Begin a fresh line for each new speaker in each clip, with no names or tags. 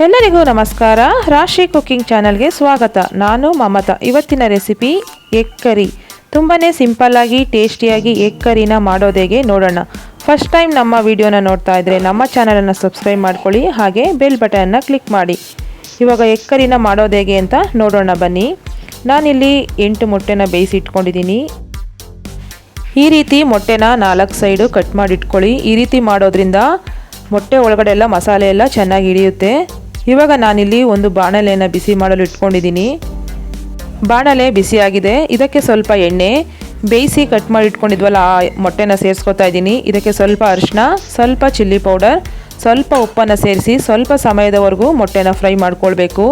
ಎಲ್ಲರಿಗೂ ನಮಸ್ಕಾರ. ರಾಶಿ ಕುಕ್ಕಿಂಗ್ ಚಾನಲ್ಗೆ ಸ್ವಾಗತ. ನಾನು ಮಮತಾ. ಇವತ್ತಿನ ರೆಸಿಪಿ ಎಗ್ ಕರಿ. ತುಂಬಾ ಸಿಂಪಲ್ಲಾಗಿ ಟೇಸ್ಟಿಯಾಗಿ ಎಗ್ ಕರಿನ ಮಾಡೋದೇಗೆ ನೋಡೋಣ. ಫಸ್ಟ್ ಟೈಮ್ ನಮ್ಮ ವಿಡಿಯೋನ ನೋಡ್ತಾ ಇದ್ದರೆ ನಮ್ಮ ಚಾನಲನ್ನು ಸಬ್ಸ್ಕ್ರೈಬ್ ಮಾಡ್ಕೊಳ್ಳಿ, ಹಾಗೆ ಬೆಲ್ ಬಟನ್ನ ಕ್ಲಿಕ್ ಮಾಡಿ. ಇವಾಗ ಎಗ್ ಕರಿನ ಮಾಡೋದೇಗೆ ಅಂತ ನೋಡೋಣ ಬನ್ನಿ. ನಾನಿಲ್ಲಿ ಎಂಟು ಮೊಟ್ಟೆನ ಬೇಯಿಸಿ ಇಟ್ಕೊಂಡಿದ್ದೀನಿ ಈ ರೀತಿ ಮೊಟ್ಟೆನ ನಾಲ್ಕು ಸೈಡು ಕಟ್ ಮಾಡಿಟ್ಕೊಳ್ಳಿ. ಈ ರೀತಿ ಮಾಡೋದ್ರಿಂದ ಮೊಟ್ಟೆ ಒಳಗಡೆ ಎಲ್ಲ ಮಸಾಲೆ ಎಲ್ಲ ಚೆನ್ನಾಗಿ ಹಿಡಿಯುತ್ತೆ. ಇವಾಗ ನಾನಿಲ್ಲಿ ಒಂದು ಬಾಣಲೆಯನ್ನು ಬಿಸಿ ಮಾಡಲು ಇಟ್ಕೊಂಡಿದ್ದೀನಿ. ಬಾಣಲೆ ಬಿಸಿಯಾಗಿದೆ. ಇದಕ್ಕೆ ಸ್ವಲ್ಪ ಎಣ್ಣೆ, ಬೇಯಿಸಿ ಕಟ್ ಮಾಡಿ ಇಟ್ಕೊಂಡಿದ್ವಲ್ಲ, ಆ ಮೊಟ್ಟೆನ ಸೇರಿಸ್ಕೊತಾ ಇದ್ದೀನಿ. ಇದಕ್ಕೆ ಸ್ವಲ್ಪ ಅರಿಶಿನ ಸ್ವಲ್ಪ ಚಿಲ್ಲಿ ಪೌಡರ್, ಸ್ವಲ್ಪ ಉಪ್ಪನ್ನು ಸೇರಿಸಿ ಸ್ವಲ್ಪ ಸಮಯದವರೆಗೂ ಮೊಟ್ಟೆನ ಫ್ರೈ ಮಾಡ್ಕೊಳ್ಬೇಕು.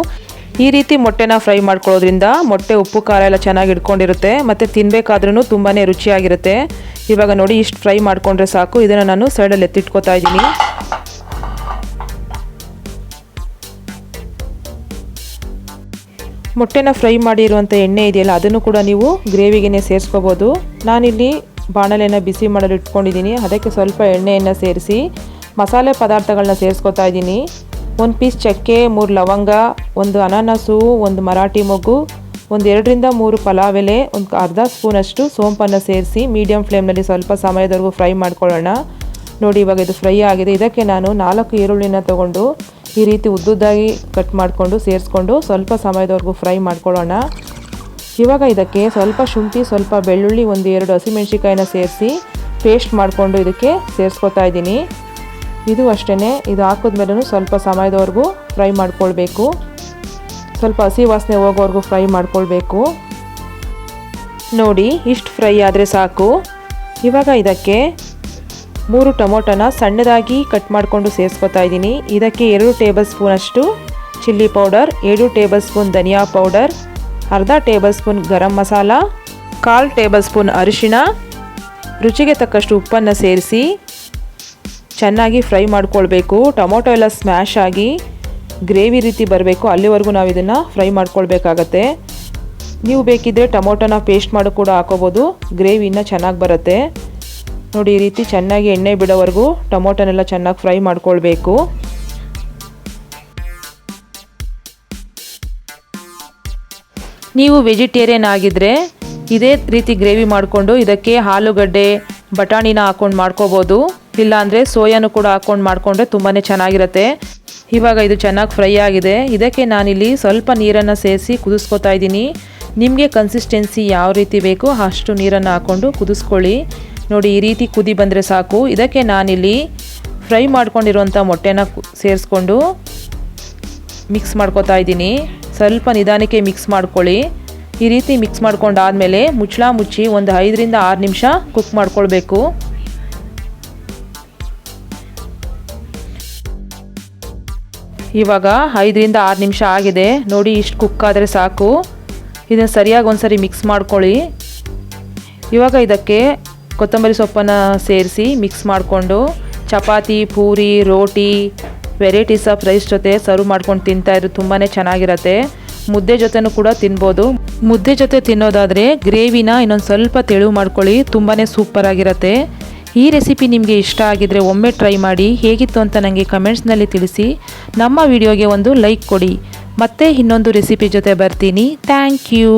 ಈ ರೀತಿ ಮೊಟ್ಟೆನ ಫ್ರೈ ಮಾಡ್ಕೊಳ್ಳೋದ್ರಿಂದ ಮೊಟ್ಟೆ ಉಪ್ಪು, ಖಾರ ಎಲ್ಲ ಚೆನ್ನಾಗಿ ಇಟ್ಕೊಂಡಿರುತ್ತೆ. ಮತ್ತು ತಿನ್ನಬೇಕಾದ್ರೂ ತುಂಬಾ ರುಚಿಯಾಗಿರುತ್ತೆ. ಇವಾಗ ನೋಡಿ ಇಷ್ಟು ಫ್ರೈ ಮಾಡಿಕೊಂಡ್ರೆ ಸಾಕು. ಇದನ್ನು ನಾನು ಸೈಡಲ್ಲಿ ಎತ್ತಿಟ್ಕೋತಾ ಇದ್ದೀನಿ. ಮೊಟ್ಟೆನ ಫ್ರೈ ಮಾಡಿರುವಂಥ ಎಣ್ಣೆ ಇದೆಯಲ್ಲ, ಅದನ್ನು ಕೂಡ ನೀವು ಗ್ರೇವಿಗೇನೆ ಸೇರಿಸ್ಕೋಬೋದು. ನಾನಿಲ್ಲಿ ಬಾಣಲೆಯನ್ನು ಬಿಸಿ ಮಾಡಲು ಇಟ್ಕೊಂಡಿದ್ದೀನಿ. ಅದಕ್ಕೆ ಸ್ವಲ್ಪ ಎಣ್ಣೆಯನ್ನು ಸೇರಿಸಿ, ಮಸಾಲೆ ಪದಾರ್ಥಗಳನ್ನ ಸೇರಿಸ್ಕೊತಾ ಇದ್ದೀನಿ. ಒಂದು ಪೀಸ್ ಚಕ್ಕೆ, ಮೂರು ಲವಂಗ, ಒಂದು ಅನಾನಸು, ಒಂದು ಮರಾಠಿ ಮೊಗ್ಗು, ಒಂದು ಎರಡರಿಂದ ಮೂರು ಪಲಾವ್ ಎಲೆ ಒಂದು ಅರ್ಧ ಸ್ಪೂನಷ್ಟು ಸೋಂಪನ್ನು ಸೇರಿಸಿ ಮೀಡಿಯಮ್ ಫ್ಲೇಮ್ನಲ್ಲಿ ಸ್ವಲ್ಪ ಸಮಯದವರೆಗೂ ಫ್ರೈ ಮಾಡ್ಕೊಳ್ಳೋಣ. ನೋಡಿ ಇವಾಗ ಇದು ಫ್ರೈ ಆಗಿದೆ. ಇದಕ್ಕೆ ನಾನು ನಾಲ್ಕು ಈರುಳ್ಳಿನ ತೊಗೊಂಡು ಈ ರೀತಿ ಉದ್ದುದ್ದಾಗಿ ಕಟ್ ಮಾಡಿಕೊಂಡು ಸೇರಿಸ್ಕೊಂಡು ಸ್ವಲ್ಪ ಸಮಯದವರೆಗೂ ಫ್ರೈ ಮಾಡ್ಕೊಳ್ಳೋಣ. ಇವಾಗ ಇದಕ್ಕೆ ಸ್ವಲ್ಪ ಶುಂಠಿ, ಸ್ವಲ್ಪ ಬೆಳ್ಳುಳ್ಳಿ, ಒಂದು ಎರಡು ಹಸಿಮೆಣ್ಸಿಕಾಯಿನ ಸೇರಿಸಿ ಪೇಸ್ಟ್ ಮಾಡಿಕೊಂಡು ಇದಕ್ಕೆ ಸೇರಿಸ್ಕೊತಾ ಇದ್ದೀನಿ. ಇದು ಅಷ್ಟೇ ಇದು ಹಾಕಿದ್ಮೇಲೂ ಸ್ವಲ್ಪ ಸಮಯದವರೆಗೂ ಫ್ರೈ ಮಾಡ್ಕೊಳ್ಬೇಕು. ಸ್ವಲ್ಪ ಹಸಿ ವಾಸನೆ ಹೋಗೋವರೆಗೂ ಫ್ರೈ ಮಾಡ್ಕೊಳ್ಬೇಕು. ನೋಡಿ, ಇಷ್ಟು ಫ್ರೈ ಆದರೆ ಸಾಕು. ಇವಾಗ ಇದಕ್ಕೆ ಮೂರು ಟೊಮೊಟೊನ ಸಣ್ಣದಾಗಿ ಕಟ್ ಮಾಡಿಕೊಂಡು ಸೇರಿಸ್ಕೊತಾ ಇದ್ದೀನಿ. ಇದಕ್ಕೆ ಎರಡು ಟೇಬಲ್ ಸ್ಪೂನಷ್ಟು ಚಿಲ್ಲಿ ಪೌಡರ್ ಏಳು ಟೇಬಲ್ ಸ್ಪೂನ್ ಧನಿಯಾ ಪೌಡರ್, ಅರ್ಧ ಟೇಬಲ್ ಸ್ಪೂನ್ ಗರಂ ಮಸಾಲ, ಕಾಲು ಟೇಬಲ್ ಸ್ಪೂನ್ ಅರಿಶಿಣ, ರುಚಿಗೆ ತಕ್ಕಷ್ಟು ಉಪ್ಪನ್ನು ಸೇರಿಸಿ ಚೆನ್ನಾಗಿ ಫ್ರೈ ಮಾಡ್ಕೊಳ್ಬೇಕು. ಟೊಮೊಟೊ ಎಲ್ಲ ಸ್ಮ್ಯಾಶ್ ಆಗಿ ಗ್ರೇವಿ ರೀತಿ ಬರಬೇಕು. ಅಲ್ಲಿವರೆಗೂ ನಾವು ಇದನ್ನು ಫ್ರೈ ಮಾಡ್ಕೊಳ್ಬೇಕಾಗತ್ತೆ. ನೀವು ಬೇಕಿದ್ದರೆ ಟೊಮೊಟೊನ ಪೇಸ್ಟ್ ಮಾಡಿ ಕೂಡ ಹಾಕೋಬೋದು. ಗ್ರೇವಿ ಇನ್ನೂ ಚೆನ್ನಾಗಿ ಬರುತ್ತೆ. ನೋಡಿ, ಈ ರೀತಿ ಚೆನ್ನಾಗಿ ಎಣ್ಣೆ ಬಿಡೋವರೆಗೂ ಟೊಮೊಟೊನೆಲ್ಲ ಚೆನ್ನಾಗಿ ಫ್ರೈ ಮಾಡ್ಕೊಳ್ಬೇಕು. ನೀವು ವೆಜಿಟೇರಿಯನ್ ಆಗಿದ್ದರೆ ಇದೇ ರೀತಿ ಗ್ರೇವಿ ಮಾಡಿಕೊಂಡು ಇದಕ್ಕೆ ಆಲೂಗಡ್ಡೆ, ಬಟಾಣಿನ ಹಾಕ್ಕೊಂಡು ಮಾಡ್ಕೋಬೋದು. ಇಲ್ಲಾಂದರೆ ಸೋಯಾನು ಕೂಡ ಹಾಕ್ಕೊಂಡು ಮಾಡಿಕೊಂಡ್ರೆ ತುಂಬಾ ಚೆನ್ನಾಗಿರುತ್ತೆ. ಇವಾಗ ಇದು ಚೆನ್ನಾಗಿ ಫ್ರೈ ಆಗಿದೆ. ಇದಕ್ಕೆ ನಾನಿಲ್ಲಿ ಸ್ವಲ್ಪ ನೀರನ್ನು ಸೇರಿಸಿ ಕುದಿಸ್ಕೊತಾ ಇದ್ದೀನಿ. ನಿಮಗೆ ಕನ್ಸಿಸ್ಟೆನ್ಸಿ ಯಾವ ರೀತಿ ಬೇಕೋ ಅಷ್ಟು ನೀರನ್ನು ಹಾಕ್ಕೊಂಡು ಕುದಿಸ್ಕೊಳ್ಳಿ. ನೋಡಿ ಈ ರೀತಿ ಕುದಿ ಬಂದರೆ ಸಾಕು. ಇದಕ್ಕೆ ನಾನಿಲ್ಲಿ ಫ್ರೈ ಮಾಡ್ಕೊಂಡಿರುವಂಥ ಮೊಟ್ಟೆನ ಸೇರಿಸ್ಕೊಂಡು ಮಿಕ್ಸ್ ಮಾಡ್ಕೊತಾ ಇದ್ದೀನಿ. ಸ್ವಲ್ಪ ನಿಧಾನಕ್ಕೆ ಮಿಕ್ಸ್ ಮಾಡ್ಕೊಳ್ಳಿ. ಈ ರೀತಿ ಮಿಕ್ಸ್ ಮಾಡ್ಕೊಂಡಾದಮೇಲೆ ಮುಚ್ಚಳ ಮುಚ್ಚಿ ಒಂದು ಐದರಿಂದ ಆರು ನಿಮಿಷ ಕುಕ್ ಮಾಡ್ಕೊಳ್ಬೇಕು. ಇವಾಗ ಐದರಿಂದ ಆರು ನಿಮಿಷ ಆಗಿದೆ. ನೋಡಿ ಇಷ್ಟು ಕುಕ್ ಆದರೆ ಸಾಕು. ಇದನ್ನು ಸರಿಯಾಗಿ ಒಂದ್ಸರಿ ಮಿಕ್ಸ್ ಮಾಡ್ಕೊಳ್ಳಿ. ಇವಾಗ ಇದಕ್ಕೆ ಕೊತ್ತಂಬರಿ ಸೊಪ್ಪನ್ನು ಸೇರಿಸಿ ಮಿಕ್ಸ್ ಮಾಡಿಕೊಂಡು chapati, puri, roti varieties of rice ಜೊತೆ ಸರ್ವ್ ಮಾಡ್ಕೊಂಡು ತಿಂತಾಯಿದ್ರು ತುಂಬಾ ಚೆನ್ನಾಗಿರತ್ತೆ. ಮುದ್ದೆ ಜೊತೆನೂ ಕೂಡ ತಿನ್ಬೋದು. ಮುದ್ದೆ ಜೊತೆ ತಿನ್ನೋದಾದರೆ ಗ್ರೇವಿನ ಇನ್ನೊಂದು ಸ್ವಲ್ಪ ತೆಳು ಮಾಡ್ಕೊಳ್ಳಿ ತುಂಬಾ ಸೂಪರಾಗಿರತ್ತೆ ಈ ರೆಸಿಪಿ ನಿಮಗೆ ಇಷ್ಟ ಆಗಿದರೆ ಒಮ್ಮೆ ಟ್ರೈ ಮಾಡಿ, ಹೇಗಿತ್ತು ಅಂತ ನನಗೆ ಕಮೆಂಟ್ಸ್ನಲ್ಲಿ ತಿಳಿಸಿ. ನಮ್ಮ ವಿಡಿಯೋಗೆ ಒಂದು ಲೈಕ್ ಕೊಡಿ. ಮತ್ತೆ ಇನ್ನೊಂದು ರೆಸಿಪಿ ಜೊತೆ ಬರ್ತೀನಿ. Thank you